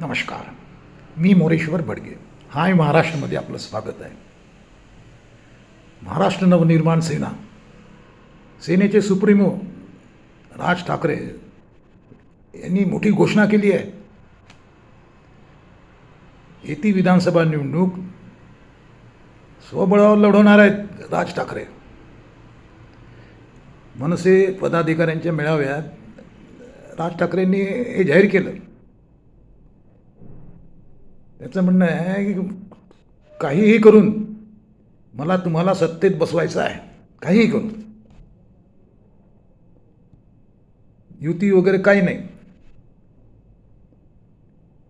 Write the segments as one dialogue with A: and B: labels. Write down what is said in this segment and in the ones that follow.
A: नमस्कार. मी मोरेश्वर भडगे हाय महाराष्ट्रामध्ये आपलं स्वागत आहे. महाराष्ट्र नवनिर्माण सेना सेनेचे सुप्रीमो राज ठाकरे यांनी मोठी घोषणा केली आहे. येती विधानसभा निवडणूक स्वबळावर लढवणार आहेत राज ठाकरे. मनसे पदाधिकाऱ्यांच्या मेळाव्यात राज ठाकरेंनी हे जाहीर केलं. त्याचं म्हणणं आहे की काहीही करून मला तुम्हाला सत्तेत बसवायचं आहे. काहीही करून. युती वगैरे काही नाही.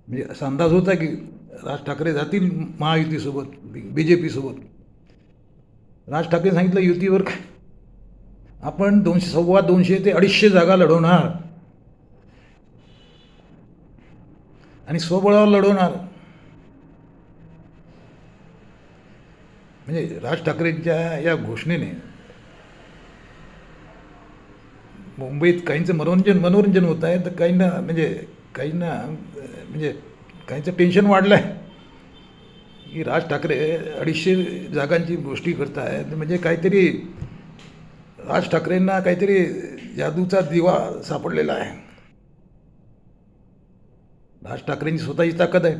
A: म्हणजे असा अंदाज होता की राज ठाकरे जातील महायुतीसोबत बी जे पीसोबत राज ठाकरे सांगितलं युतीवर काय? आपण दोनशे सव्वा दोनशे ते अडीचशे जागा लढवणार. आणि स्वबळावर लढवणार. म्हणजे राज ठाकरेंच्या या घोषणेने मुंबईत काहींचं मनोरंजन मनोरंजन होत आहे तर काहींना म्हणजे काहींना म्हणजे काहींचं टेन्शन वाढलं आहे की राज ठाकरे अडीचशे जागांची गोष्टी करत आहेत म्हणजे काहीतरी राज ठाकरेंना काहीतरी जादूचा दिवा सापडलेला आहे. राज ठाकरेंची स्वतःची ताकद आहे.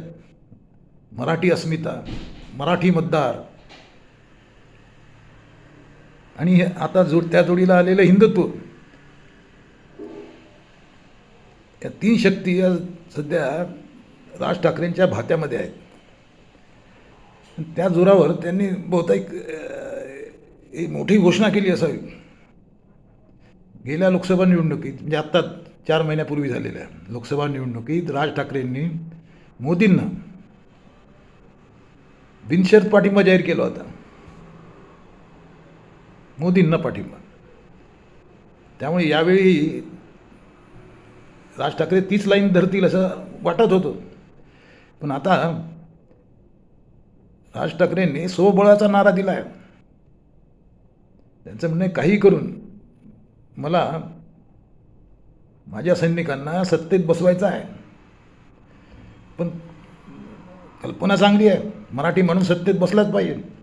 A: मराठी अस्मिता मराठी मतदार आणि हे आता जोड त्या जोडीला आलेलं हिंदुत्व. या तीन शक्ती या सध्या राज ठाकरेंच्या भात्यामध्ये आहेत. त्या जोरावर त्यांनी बहुतेक एक मोठी घोषणा केली असावी. गेल्या लोकसभा निवडणुकीत म्हणजे आत्ता चार महिन्यापूर्वी झालेल्या लोकसभा निवडणुकीत राज ठाकरेंनी मोदींना बिनशर्त पाठिंबा जाहीर केला होता. मोदींना पाठिंबा. त्यामुळे यावेळी राज ठाकरे तीच लाईन धरतील असं वाटत होतं. पण आता राज ठाकरेंनी स्वबळाचा नारा दिला आहे त्यांचं म्हणणे काही करून मला माझ्या सैनिकांना सत्तेत बसवायचं आहे. पण कल्पना चांगली आहे. मराठी म्हणून सत्तेत बसलाच पाहिजे.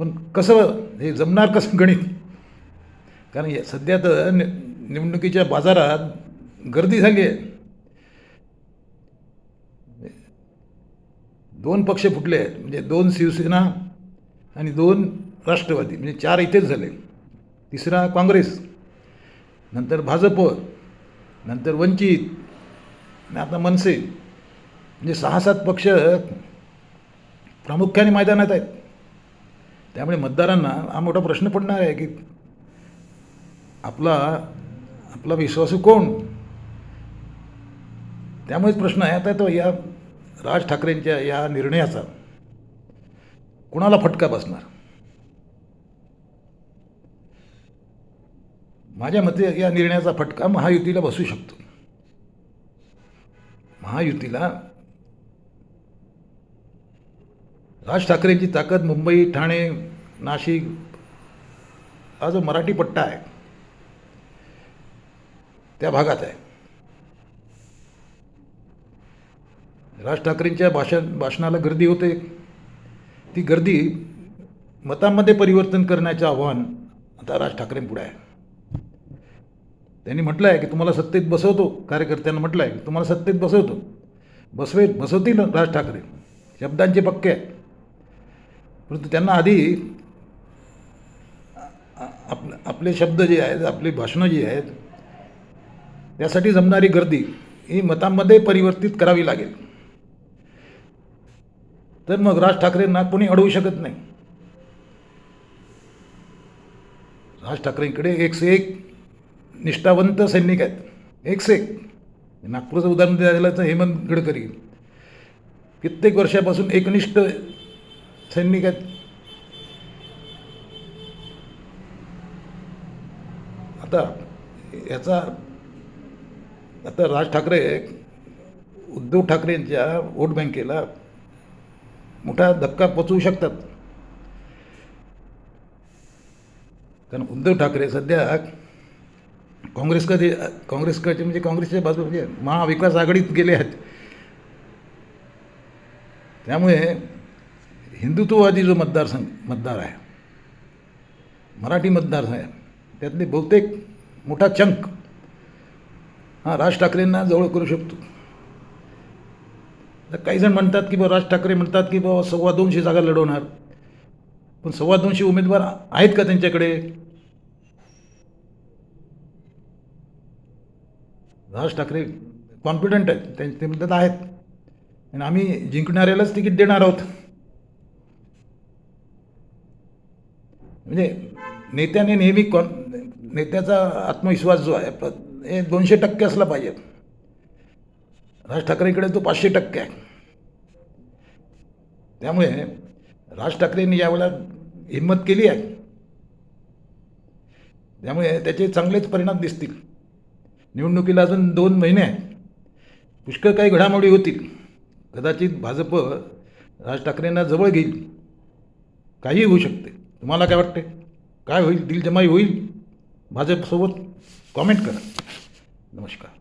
A: पण कसं हे जमणार कसं गणित? कारण सध्या तर नि निवडणुकीच्या बाजारात गर्दी झाली आहे. दोन पक्ष फुटले आहेत. म्हणजे दोन शिवसेना आणि दोन राष्ट्रवादी. म्हणजे चार इथेच झाले. तिसरा काँग्रेस. नंतर भाजप. नंतर वंचित. आणि आता मनसे. म्हणजे सहा सात पक्ष प्रामुख्याने मैदानात आहेत. त्यामुळे मतदारांना हा मोठा प्रश्न पडणार आहे की आपला आपला विश्वासू कोण? त्यामुळेच प्रश्न आहे. आता तो या राज ठाकरेंच्या या निर्णयाचा कुणाला फटका बसणार? माझ्या मते या निर्णयाचा फटका महायुतीला बसू शकतो. महायुतीला राज ठाकरेंची ताकद मुंबई ठाणे नाशिक हा जो मराठी पट्टा आहे त्या भागात आहे. राज ठाकरेंच्या भाषण भाषणाला गर्दी होते. ती गर्दी मतांमध्ये परिवर्तन करण्याचं आव्हान आता राज ठाकरेंपुढे आहे. त्यांनी म्हटलं आहे की तुम्हाला सत्तेत बसवतो कार्यकर्त्यांना म्हटलं आहे की तुम्हाला सत्तेत बसवतो. बसवे बसवतील राज ठाकरे. शब्दांचे पक्के आहेत. परंतु त्यांना आधी आप आपले शब्द जे आहेत आपली भाषणं जी आहेत त्यासाठी जमणारी गर्दी ही मतांमध्ये परिवर्तित करावी लागेल. तर मग राज ठाकरेंना कोणी अडवू शकत नाही. राज ठाकरेंकडे एक से एक निष्ठावंत सैनिक आहेत. एक से एक. नागपूरचं उदाहरण द्यायला तर हेमंत गडकरी. कित्येक वर्षापासून एकनिष्ठ सैनिक आहेत आता याचा आता राज ठाकरे उद्धव ठाकरेंच्या वोट बँकेला मोठा धक्का पोचवू शकतात. कारण उद्धव ठाकरे सध्या काँग्रेसकडे काँग्रेसकडे म्हणजे काँग्रेसच्या बाजू म्हणजे महाविकास आघाडीत गेले आहेत. त्यामुळे हिंदुत्ववादी जो मतदारसंघ मतदार आहे मराठी मतदार आहे त्यातले बहुतेक मोठा चंक हा राज ठाकरेंना जवळ करू शकतो. तर काही जण म्हणतात की बाबा राज ठाकरे म्हणतात की बाबा सव्वा दोनशे जागा लढवणार. पण सव्वा दोनशे उमेदवार आहेत का त्यांच्याकडे? राज ठाकरे कॉन्फिडंट आहेत त्यांचे ते म्हणतात आहेत. आणि आम्ही जिंकणाऱ्यालाच तिकीट देणार आहोत. म्हणजे नेत्याने नेहमी कॉन नेत्याचा आत्मविश्वास जो आहे हे दोनशे टक्के असला पाहिजे. राज ठाकरेकडे तो पाचशे टक्के आहे. त्यामुळे राज ठाकरेंनी यावेळेला हिंमत केली आहे. त्यामुळे त्याचे चांगलेच परिणाम दिसतील. निवडणुकीला अजून दोन महिने आहेत. पुष्कळ काही घडामोडी होतील. कदाचित भाजप राज ठाकरेंना जवळ घेईल. काहीही होऊ शकते. तुम्हाला काय वाटते काय होईल? दिलजमाई होईल? माझ्यासोबत कॉमेंट करा. नमस्कार.